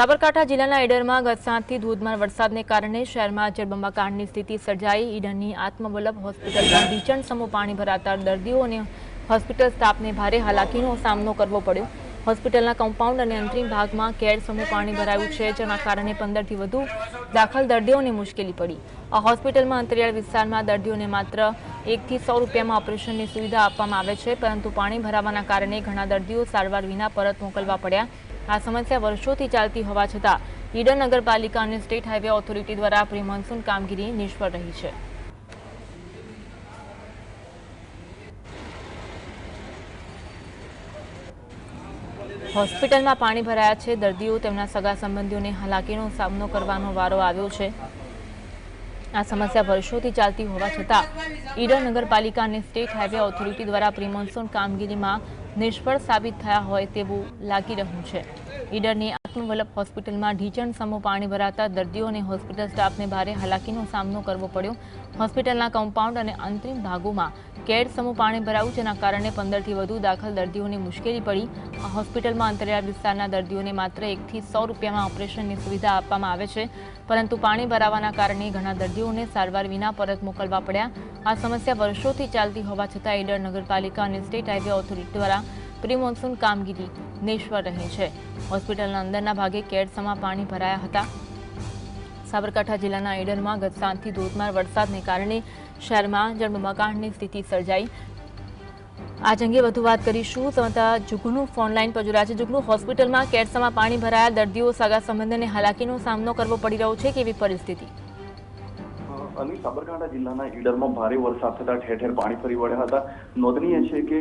સાબરકાંઠા જિલ્લાના ઈડરમાં ગત સાંજથી ધોધમાર વરસાદને કારણે શહેરમાં જળબંબાકારની સ્થિતિ સર્જાઈ. ઈડરની આત્મવલ્લભ હોસ્પિટલમાં નીચણ સમૂહ પાણી ભરાતા દર્દીઓ અને હોસ્પિટલ સ્ટાફને ભારે હાલાકીનો સામનો કરવો પડ્યો. હોસ્પિટલના કમ્પાઉન્ડ અને અંતરિમ ભાગમાં કેર સમૂહ પાણી ભરાયું છે, જેના કારણે પંદરથી વધુ દાખલ દર્દીઓને મુશ્કેલી પડી. આ હોસ્પિટલમાં અંતરિયાળ વિસ્તારમાં દર્દીઓને માત્ર એકથી સો રૂપિયામાં ઓપરેશનની સુવિધા આપવામાં આવે છે, પરંતુ પાણી ભરાવાના કારણે ઘણા દર્દીઓ સારવાર વિના પરત મોકલવા પડ્યા. આ સમસ્યા વર્ષોથી ચાલતી હોવા છતાં ઈડર નગરપાલિકા અને સ્ટેટ હાઈવે ઓથોરિટી દ્વારા પ્રી કામગીરી નિષ્ફળ રહી છે. હોસ્પિટલમાં પાણી ભરાયા છે. દર્દીઓ તેમના સગા સંબંધીઓને હાલાકીનો સામનો કરવાનો વારો આવ્યો છે. આ સમસ્યા વર્ષોથી ચાલતી હોવા છતાં ઈડર નગરપાલિકા અને સ્ટેટ હાઈવે ઓથોરિટી દ્વારા પ્રિમોન્સૂન કામગીરીમાં નિષ્ફળ સાબિત થયા હોય તેવું લાગી રહ્યું છે. ઈડરની આત્મવલ્લભ હોસ્પિટલમાં ઢીચણ સમૂહ પાણી ભરાતા દર્દીઓ અને હોસ્પિટલ સ્ટાફને ભારે હાલાકીનો સામનો કરવો પડ્યો. હોસ્પિટલના કમ્પાઉન્ડ અને અંતરિમ ભાગોમાં કેડ સમૂહ પાણી ભરાયું, જેના કારણે પંદરથી વધુ દાખલ દર્દીઓને મુશ્કેલી પડી. હોસ્પિટલમાં અંતરિયાળ વિસ્તારના દર્દીઓને માત્ર એકથી સો રૂપિયામાં ઓપરેશનની સુવિધા આપવામાં આવે છે. પરંતુ પાણી ભરાવાના કારણે ઘણા દર્દીઓને સારવાર વિના પરત મોકલવા પડ્યા. આ સમસ્યા વર્ષોથી ચાલતી હોવા છતાં ઈડર નગરપાલિકા અને સ્ટેટ હાઈવે ઓથોરિટી દ્વારા પ્રી મોન્સૂન કામગીરી નિષ્ફળ રહી છે. હોસ્પિટલના અંદરના ભાગે કેડસમાં પાણી ભરાયા હતા. સાબરકાંઠા જિલ્લાના ઈડરમાં ગત સાંજથી ધોધમાર વરસાદને કારણે શહેરમાં જળબંબાકારની સ્થિતિ સર્જાઈ. આજ અંગે વધુ વાત કરીશું. સમતા જુગનું ફોનલાઈન પર જોડાયા છે. જુગનું હોસ્પિટલમાં કેડસમાં પાણી ભરાયા દર્દીઓ સગા સંબંધને હાલાકીનો સામનો કરવો પડી રહ્યો છે. કેવી પરિસ્થિતિ? અને સાબરકાંઠા જિલ્લાના ઈડરમાં ભારે વરસાદ થતા ઠેર ઠેર પાણી ફરી વળ્યા હતા. નોંધનીય છે કે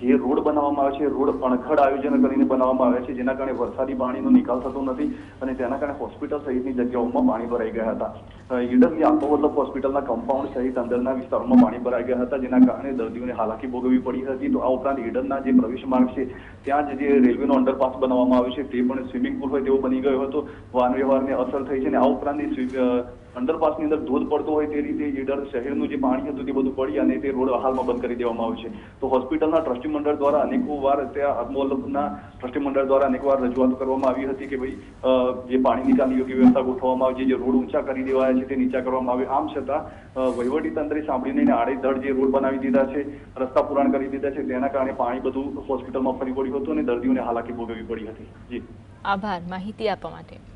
જે રોડ બનાવવામાં આવે છે, રોડ અણખડ આયોજન કરીને બનાવવામાં આવે છે, જેના કારણે વરસાદી પાણીનો નિકાલ થતો નથી અને તેના કારણે હોસ્પિટલ સહિતની જગ્યાઓમાં પાણી ભરાઈ ગયા હતા. ઈડરની આત્મવલ્લભ હોસ્પિટલના કમ્પાઉન્ડ સહિત અંદરના વિસ્તારોમાં પાણી ભરાઈ ગયા હતા, જેના કારણે દર્દીઓને હાલાકી ભોગવવી પડી હતી. તો આ ઉપરાંત ઈડરના જે પ્રવેશ માર્ગ છે, ત્યાં જ જે રેલવેનો અંડરપાસ બનાવવામાં આવ્યો છે, તે પણ સ્વિમિંગ પુલ હોય તેવો બની ગયો હતો. વાહન વ્યવહારને અસર થઈ છે અને આ ઉપરાંત અંડરપાસની અંદર ધોધ પડતો હોય તે રીતે ઈડર શહેરનું જે પાણી હતું તે બધું પડી અને તે રોડ હાલમાં બંધ કરી દેવામાં આવ્યો છે. તો હોસ્પિટલના ટ્રસ્ટી મંડળ દ્વારા અનેકો વાર ત્યાં આત્મવલ્લભના ટ્રસ્ટી મંડળ દ્વારા અનેક વાર રજૂઆત કરવામાં આવી હતી કે ભાઈ જે પાણી નિકાલની યોગ્ય વ્યવસ્થા ગોઠવવામાં આવે છે, જે રોડ ઊંચા કરી દેવાયા છે તે નીચા કરવામાં આવે. આમ છતાં વહીવટી તંત્રે સાંભળીને આડેધડ જે રોડ બનાવી દીધા છે, રસ્તા પુરાણ કરી દીધા છે, તેના કારણે પાણી બધું હોસ્પિટલમાં ફરી વળ્યું હતું અને દર્દીઓને હાલાકી ભોગવવી પડી હતી. જી. આભાર. માહિતી આપવા માટે.